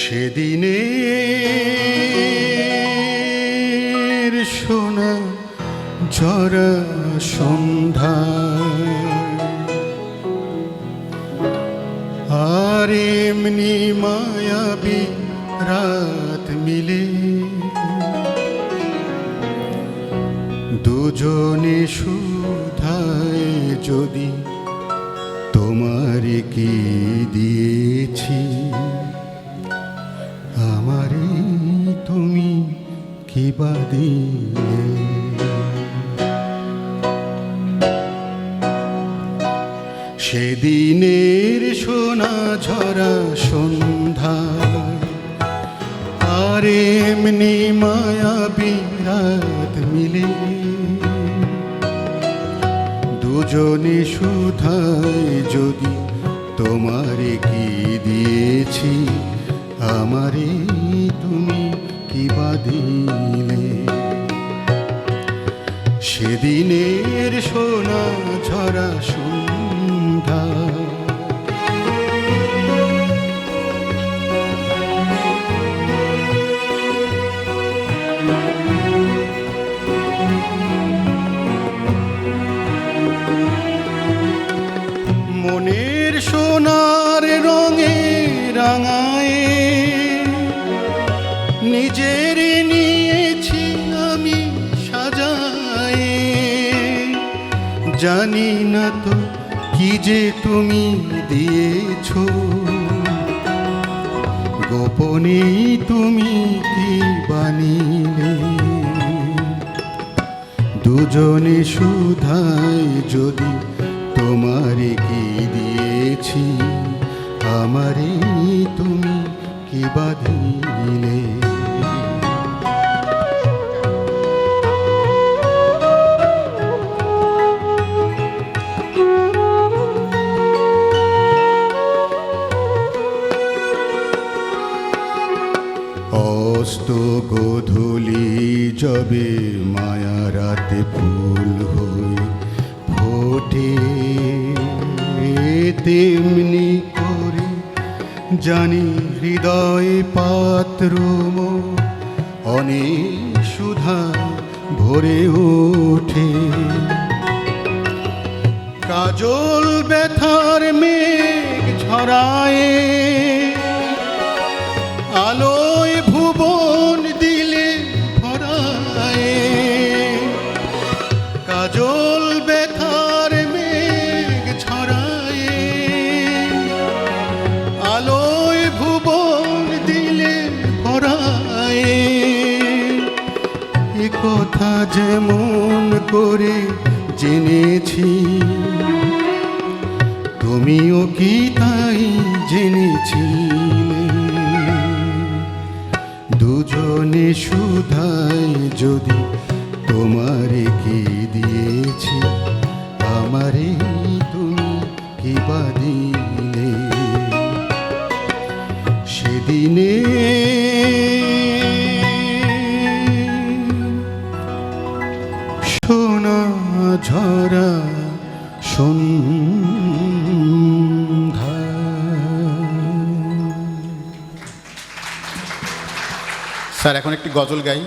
সেদিনে সোনা ঝরা সন্ধ্যা আর এমনি মায়াবী রাত মিলে। দুজনে সুধায় যদি তোমার কি দিয়েছি? আমারে তুমি কি বা দিলে সেদিনের সোনা ঝরা সন্ধ্যা আর এমনি মায়া বিরাত মিলে। দুজনে সুধায় যদি তোমারে কি দিয়েছি আমারে তুমি কি বা দিলে সেদিনের সোনা ঝরা সন্ধ্যা। মনের সোনার রঙে রাঙায় জানি না তো কি যে তুমি দিয়েছ। গোপনে তুমি কি বানিলে? দুজনে সুধায় যদি তোমারে কি দিয়েছি, আমারে তুমি কি বাঁধিলে? অস্ত গোধূলি যবে মায়া রাতে ফুল হয়ে ফোটে। তেমনি করে জানি হৃদয় পাত্র অনেক সুধা ভরে ওঠে। কাজল ব্যথার মেঘ ছড়ায় কথা যেমন করে জেনেছি। তুমিও কি তাই জেনেছিলে? দুজনে সুধায় যদি তোমারে কি দিয়েছি, আমারে তুমি কি বা সেদিনে সোনা ঝরা সন্ধ্যা। স্যার এখন একটি গজল গাই।